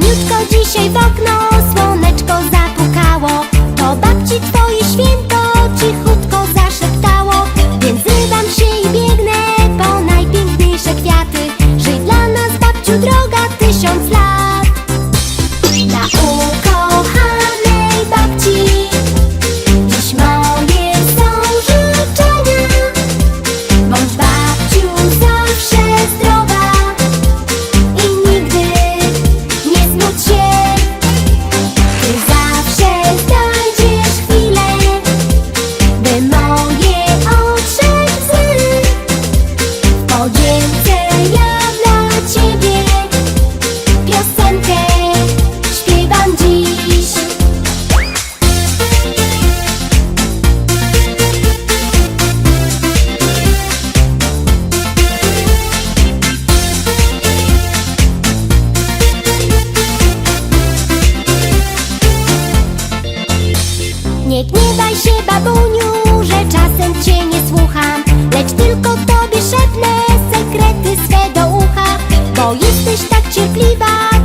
Taniutko dzisiaj w okno. Ogięce ja dla ciebie Piosenkę śpiewam dziś. Nie gniewaj się babuniu, że czasem cię nie słucham Lecz ty Bo jesteś tak cierpliwa.